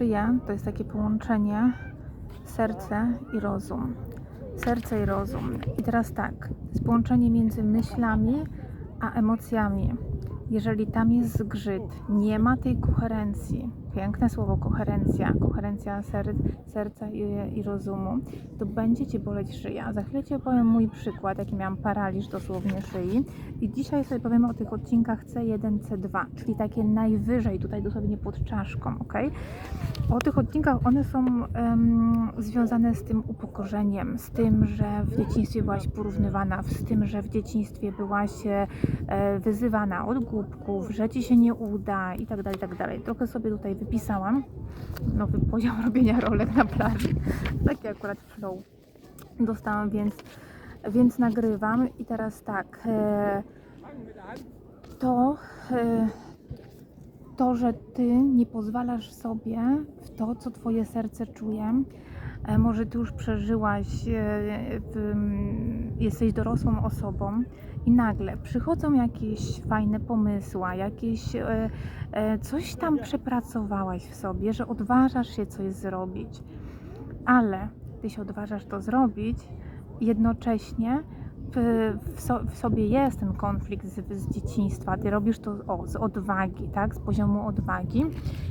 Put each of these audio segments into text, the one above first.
szyja to jest takie połączenie serce i rozum. Serce i rozum. I teraz tak, jest połączenie między myślami a emocjami. Jeżeli tam jest zgrzyt, nie ma tej koherencji, piękne słowo koherencja, koherencja ser, serca i, i rozumu, to będzie Cię boleć szyja. Za chwilę Ci opowiem mój przykład, jaki miałam paraliż dosłownie szyi. I dzisiaj sobie powiemy o tych odcinkach C1, C2, czyli takie najwyżej, tutaj dosłownie pod czaszką, ok? O tych odcinkach one są em, związane z tym upokorzeniem, z tym, że w dzieciństwie byłaś porównywana, z tym, że w dzieciństwie byłaś e, wyzywana od głupków, że ci się nie uda i tak dalej, i tak dalej. Trochę sobie tutaj wypisałam nowy poziom robienia rolek na plaży. Taki akurat flow dostałam, więc, więc nagrywam i teraz tak. E, to, e, to, że ty nie pozwalasz sobie w to, co twoje serce czuje, e, może ty już przeżyłaś, jesteś dorosłą osobą i nagle przychodzą jakieś fajne pomysły, jakieś e, e, coś tam przepracowałaś w sobie, że odważasz się coś zrobić, ale ty się odważasz to zrobić, jednocześnie w, so, w sobie jest ten konflikt z, z dzieciństwa. Ty robisz to o, z odwagi, tak? Z poziomu odwagi.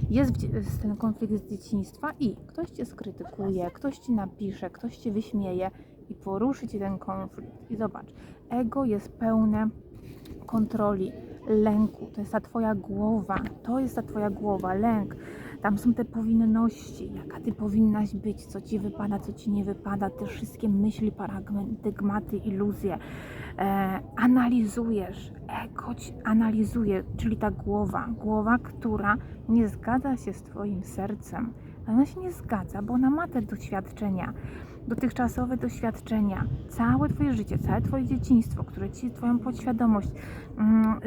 Jest w, jest ten konflikt z dzieciństwa i ktoś cię skrytykuje, ktoś ci napisze, ktoś cię wyśmieje i poruszy ci ten konflikt. I zobacz, ego jest pełne kontroli, lęku. To jest ta twoja głowa, to jest ta twoja głowa, lęk. Tam są te powinności, jaka ty powinnaś być, co ci wypada, co ci nie wypada, te wszystkie myśli, paradygmaty, iluzje. E, analizujesz, ego ci analizuje, czyli ta głowa, głowa, która nie zgadza się z twoim sercem. Ona się nie zgadza, bo ona ma te doświadczenia, dotychczasowe doświadczenia, całe twoje życie, całe twoje dzieciństwo, które ci twoją podświadomość mm,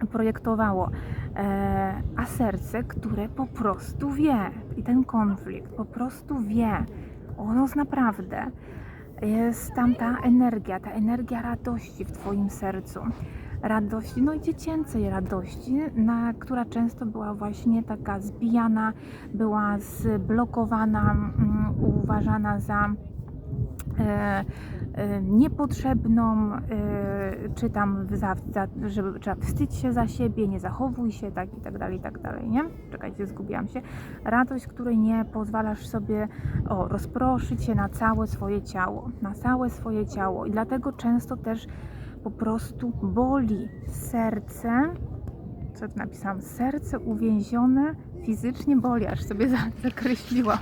zaprojektowało e, a serce, które po prostu wie i ten konflikt po prostu wie, ono z naprawdę jest tam ta energia, ta energia radości w Twoim sercu. Radości, no i dziecięcej radości, na, która często była właśnie taka zbijana, była zblokowana, mm, uważana za e, e, niepotrzebną, e, czy tam za, za, żeby trzeba wstydź się za siebie, nie zachowuj się, tak i tak dalej, i tak dalej, nie? Czekajcie, zgubiłam się. Radość, której nie pozwalasz sobie o, rozproszyć się na całe swoje ciało, na całe swoje ciało i dlatego często też po prostu boli serce, co tu napisałam, serce uwięzione fizycznie boli, aż sobie za- zakreśliłam.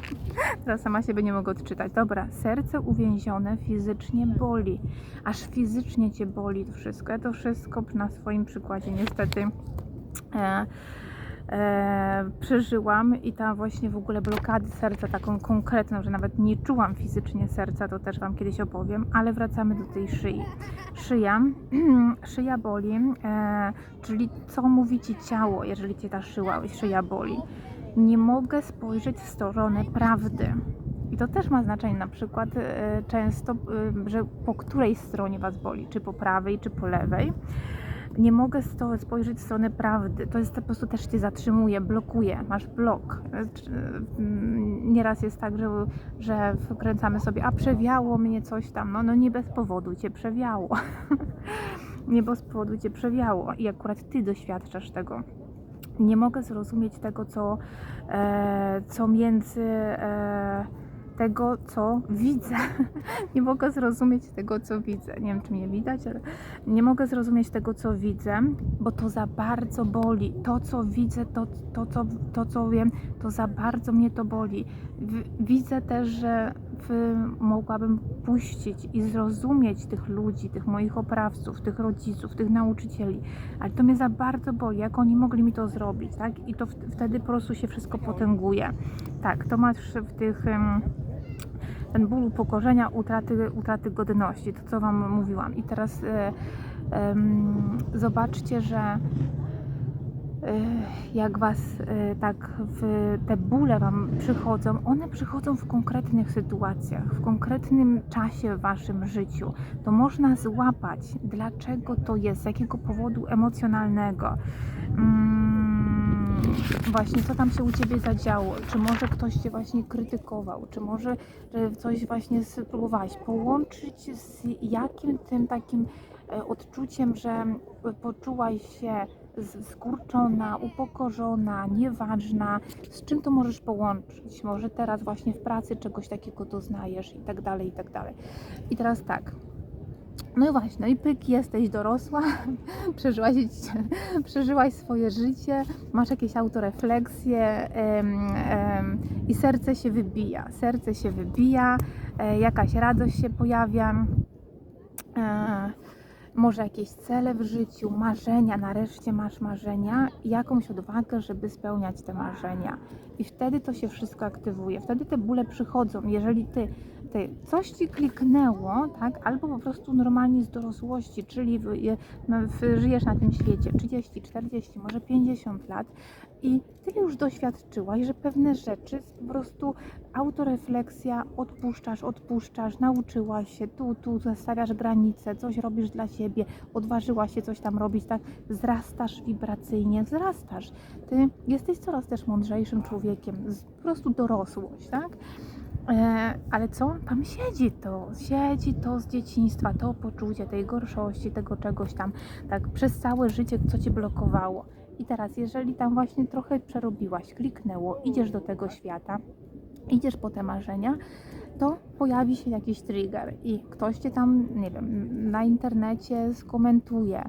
Teraz sama siebie nie mogę odczytać. Dobra, serce uwięzione fizycznie boli. Aż fizycznie cię boli to wszystko. Ja to wszystko na swoim przykładzie niestety e, e, przeżyłam i ta właśnie w ogóle blokady serca, taką konkretną, że nawet nie czułam fizycznie serca, to też Wam kiedyś opowiem, ale wracamy do tej szyi. Szyja, szyja boli, e, czyli co mówi Ci ciało, jeżeli Cię ta szyła, szyja boli. Nie mogę spojrzeć w stronę prawdy. I to też ma znaczenie, na przykład e, często, e, że po której stronie Was boli, czy po prawej, czy po lewej. Nie mogę spojrzeć w stronę prawdy. To jest po prostu też Cię zatrzymuje, blokuje, masz blok. E, czy- mm, Nieraz jest tak, że, że wkręcamy sobie, a przewiało mnie coś tam. No, no nie bez powodu Cię przewiało. nie bez powodu Cię przewiało i akurat Ty doświadczasz tego nie mogę zrozumieć tego, co, e, co między e, tego, co widzę. nie mogę zrozumieć tego, co widzę. Nie wiem, czy mnie widać, ale nie mogę zrozumieć tego, co widzę, bo to za bardzo boli. To, co widzę, to, to, co, to co wiem, to za bardzo mnie to boli. Widzę też, że mogłabym puścić i zrozumieć tych ludzi, tych moich oprawców, tych rodziców, tych nauczycieli, ale to mnie za bardzo boli, jak oni mogli mi to zrobić, tak? I to wtedy po prostu się wszystko potęguje. Tak, to masz w tych... em, ten ból upokorzenia, utraty, utraty godności, to co Wam mówiłam. I teraz e, zobaczcie, że e, jak Was e, tak w te bóle Wam przychodzą, one przychodzą w konkretnych sytuacjach, w konkretnym czasie w Waszym życiu. To można złapać, dlaczego to jest, z jakiego powodu emocjonalnego. Właśnie co tam się u Ciebie zadziało, czy może ktoś Cię właśnie krytykował, czy może coś właśnie spróbowałaś połączyć z jakim tym takim e, odczuciem, że e, poczułaś się skurczona, upokorzona, nieważna, z czym to możesz połączyć? Może teraz właśnie w pracy czegoś takiego doznajesz i tak dalej, i tak dalej. I teraz tak. No i właśnie, no i pyk, jesteś dorosła, przeżyłaś, przeżyłaś swoje życie, masz jakieś autorefleksje i serce się wybija. Serce się wybija, e, jakaś radość się pojawia. E, może jakieś cele w życiu, marzenia, nareszcie masz marzenia i jakąś odwagę, żeby spełniać te marzenia. I wtedy to się wszystko aktywuje, wtedy te bóle przychodzą. Jeżeli ty, ty coś ci kliknęło, tak, albo po prostu normalnie z dorosłości, czyli w, w, żyjesz na tym świecie 30, 40, może 50 lat i tyle już doświadczyłaś, że pewne rzeczy po prostu autorefleksja, odpuszczasz, odpuszczasz, nauczyłaś się, tu, tu zastawiasz granice, coś robisz dla siebie, odważyłaś się coś tam robić, tak, wzrastasz wibracyjnie, wzrastasz. Ty jesteś coraz też mądrzejszym człowiekiem, po prostu dorosłość, tak? E, ale co? Tam siedzi to, siedzi to z dzieciństwa, to poczucie tej gorszości, tego czegoś tam, tak, przez całe życie, co cię blokowało. I teraz, jeżeli tam właśnie trochę przerobiłaś, kliknęło, idziesz do tego świata, idziesz po te marzenia, to pojawi się jakiś trigger i ktoś cię tam, nie wiem, na internecie skomentuje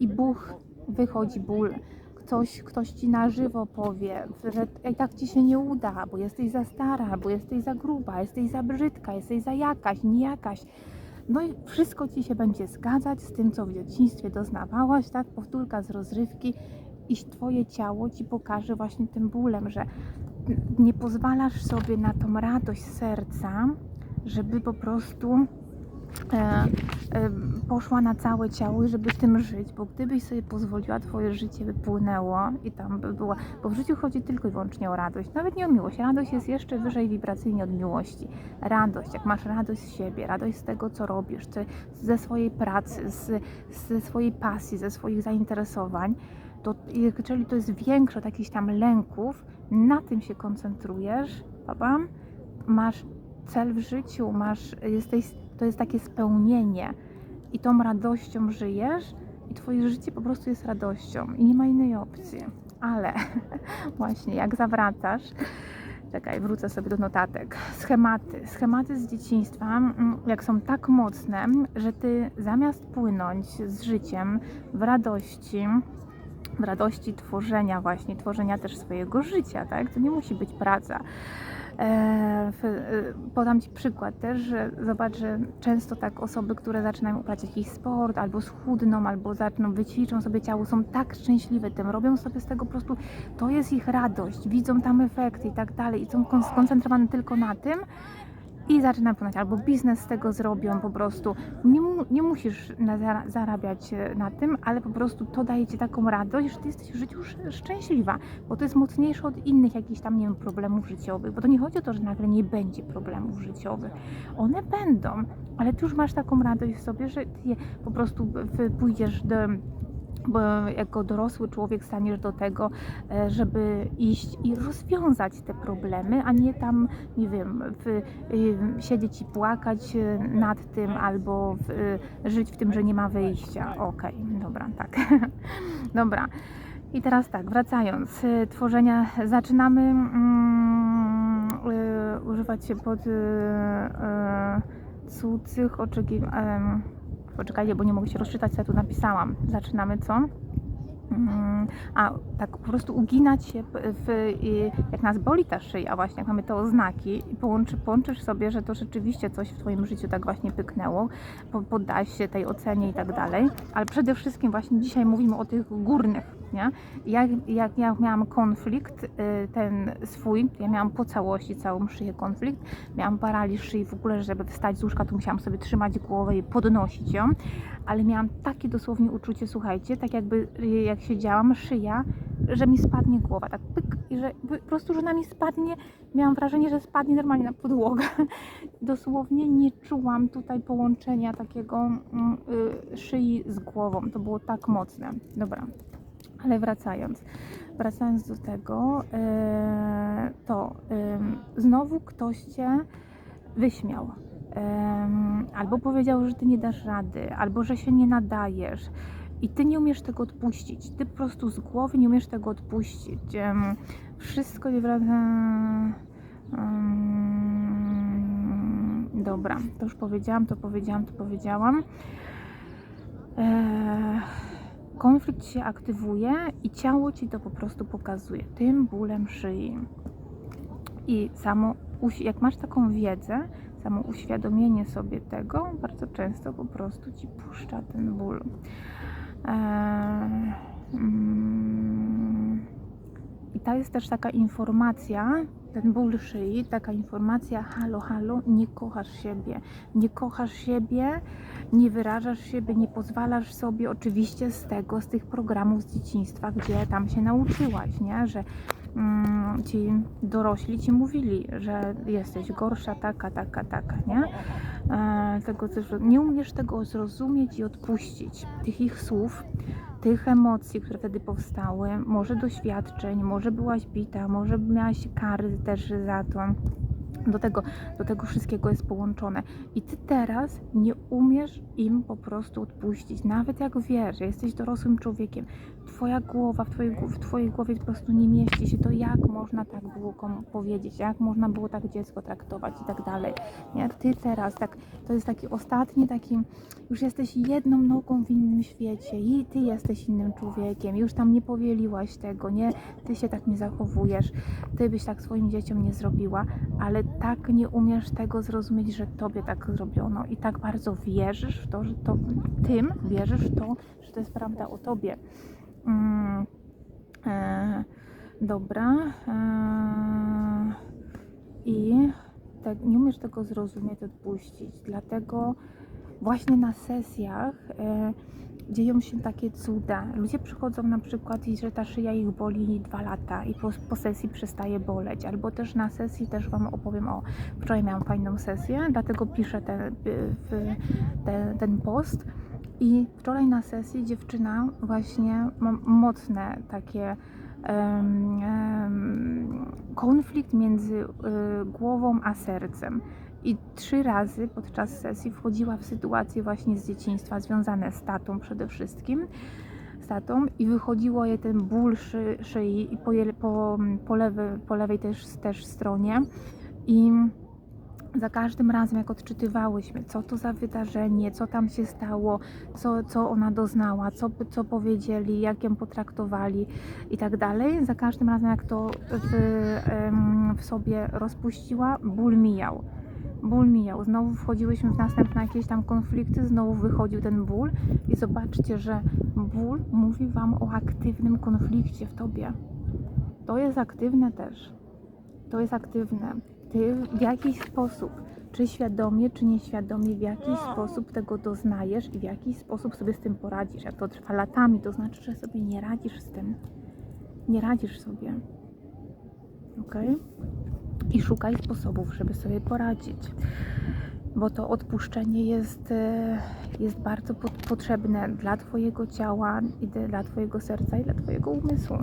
i buch, wychodzi ból. Ktoś, ktoś ci na żywo powie, że tak ci się nie uda, bo jesteś za stara, bo jesteś za gruba, jesteś za brzydka, jesteś za jakaś, nie jakaś. No i wszystko ci się będzie zgadzać z tym, co w dzieciństwie doznawałaś, tak? Powtórka z rozrywki i twoje ciało ci pokaże właśnie tym bólem, że nie pozwalasz sobie na tą radość serca, żeby po prostu poszła na całe ciało i żeby tym żyć, bo gdybyś sobie pozwoliła, twoje życie by płynęło i tam by była, bo w życiu chodzi tylko i wyłącznie o radość, nawet nie o miłość. Radość jest jeszcze wyżej wibracyjnie od miłości. Radość, jak masz radość z siebie, radość z tego, co robisz, ze swojej pracy, z, ze swojej pasji, ze swoich zainteresowań, to jeżeli to jest większe od jakichś tam lęków, na tym się koncentrujesz, papa, masz cel w życiu, masz, jesteś, to jest takie spełnienie i tą radością żyjesz i twoje życie po prostu jest radością i nie ma innej opcji. Ale właśnie jak zawracasz, czekaj, wrócę sobie do notatek. Schematy, schematy z dzieciństwa, mm, jak są tak mocne, że ty zamiast płynąć z życiem w radości, w radości tworzenia właśnie, tworzenia też swojego życia, tak? To nie musi być praca. E, e, podam Ci przykład też, że zobacz, że często tak osoby, które zaczynają uprawiać jakiś sport, albo schudną, albo zaczną, wyćwiczą sobie ciało, są tak szczęśliwe tym, robią sobie z tego po prostu, to jest ich radość, widzą tam efekty i tak dalej i są kon- skoncentrowane tylko na tym, i zaczynam płynąć, albo biznes z tego zrobią po prostu. Nie, mu, nie musisz na, zara- zarabiać e, na tym, ale po prostu to daje Ci taką radość, że Ty jesteś w życiu sz- szczęśliwa, bo to jest mocniejsze od innych jakichś tam, nie wiem, problemów życiowych, bo to nie chodzi o to, że nagle nie będzie problemów życiowych. One będą, ale Ty już masz taką radość w sobie, że Ty je po prostu pójdziesz do jako dorosły człowiek staniesz do tego, e, żeby iść i rozwiązać te problemy, a nie tam, nie wiem, w, y, siedzieć i płakać y, nad tym albo w, y, żyć w tym, że nie ma wyjścia. Okej, dobra, tak. dobra. I teraz tak, wracając, tworzenia, zaczynamy mm, używać się pod y, cudzych oczekiwań. Poczekajcie, bo nie mogę się rozczytać, co ja tu napisałam. Zaczynamy co? Mm, A, tak po prostu uginać się w, jak nas boli ta szyja, właśnie jak mamy te oznaki i połączy, połączysz sobie, że to rzeczywiście coś w Twoim życiu tak właśnie pyknęło, po- poddałeś się tej ocenie i tak dalej, ale przede wszystkim właśnie dzisiaj mówimy o tych górnych, Jak, jak ja miałam konflikt, y, ten swój, ja miałam po całości całą szyję konflikt, miałam paraliż szyi w ogóle, żeby wstać z łóżka, to musiałam sobie trzymać głowę i podnosić ją, ale miałam takie dosłownie uczucie, słuchajcie, tak jakby y, jak siedziałam, szyja, że mi spadnie głowa, tak pyk, i że po prostu, że ona mi spadnie, miałam wrażenie, że spadnie normalnie na podłogę. Dosłownie nie czułam tutaj połączenia takiego mm, y, szyi z głową, to było tak mocne. Dobra. Ale wracając, wracając do tego, e, to znowu ktoś cię wyśmiał. Albo powiedział, że ty nie dasz rady, albo że się nie nadajesz. I ty nie umiesz tego odpuścić. Ty po prostu z głowy nie umiesz tego odpuścić. Wszystko nie wraca. Dobra, to już powiedziałam, to powiedziałam, to powiedziałam. Eee, konflikt się aktywuje i ciało ci to po prostu pokazuje tym bólem szyi. I samo, jak masz taką wiedzę, samo uświadomienie sobie tego bardzo często po prostu ci puszcza ten ból. Eee, mm, I to jest też taka informacja, ten ból szyi, taka informacja, halo, halo, nie kochasz siebie, nie kochasz siebie, nie wyrażasz siebie, nie pozwalasz sobie, oczywiście z tego, z tych programów z dzieciństwa, gdzie tam się nauczyłaś, nie? że mm, ci dorośli ci mówili, że jesteś gorsza, taka, taka, taka, nie? E, tego nie umiesz tego zrozumieć i odpuścić, tych ich słów, tych emocji, które wtedy powstały, może doświadczeń, może byłaś bita, może miałaś kary też za to. Do tego, do tego wszystkiego jest połączone. I ty teraz nie umiesz im po prostu odpuścić. Nawet jak wiesz, że jesteś dorosłym człowiekiem, twoja głowa, w twojej, w twojej głowie po prostu nie mieści się to, jak można tak było komu powiedzieć, jak można było tak dziecko traktować i tak dalej. Nie? Ty teraz, tak, to jest taki ostatni taki, już jesteś jedną nogą w innym świecie i ty jesteś innym człowiekiem, już tam nie powieliłaś tego, nie, ty się tak nie zachowujesz, ty byś tak swoim dzieciom nie zrobiła, ale tak nie umiesz tego zrozumieć, że tobie tak zrobiono i tak bardzo wierzysz w to, że to tym wierzysz w to, że to jest prawda o tobie. Mm, e, dobra. E, I tak, nie umiesz tego zrozumieć, odpuścić. Dlatego właśnie na sesjach e, dzieją się takie cuda. Ludzie przychodzą na przykład i że ta szyja ich boli dwa lata i po, po sesji przestaje boleć. Albo też na sesji też Wam opowiem o... Wczoraj miałam fajną sesję, dlatego piszę ten, w, ten, ten post. I wczoraj na sesji dziewczyna właśnie ma mocne takie em, konflikt między y, głową a sercem. I trzy razy podczas sesji wchodziła w sytuacje właśnie z dzieciństwa związane z tatą przede wszystkim. Z tatą i wychodziło jej ten ból szy, szyi i po, po, po, lewy, po lewej też, też stronie. I za każdym razem, jak odczytywałyśmy, co to za wydarzenie, co tam się stało, co, co ona doznała, co, co powiedzieli, jak ją potraktowali i tak dalej, za każdym razem, jak to w, w sobie rozpuściła, ból mijał. Ból mijał. Znowu wchodziłyśmy w następne jakieś tam konflikty, znowu wychodził ten ból i zobaczcie, że ból mówi Wam o aktywnym konflikcie w Tobie. To jest aktywne też. To jest aktywne. Ty w jakiś sposób, czy świadomie, czy nieświadomie, w jakiś sposób tego doznajesz i w jakiś sposób sobie z tym poradzisz. Jak to trwa latami, to znaczy, że sobie nie radzisz z tym. Nie radzisz sobie. Ok? I szukaj sposobów, żeby sobie poradzić. Bo to odpuszczenie jest, e, jest bardzo pot- potrzebne dla Twojego ciała, i dla Twojego serca, i dla Twojego umysłu.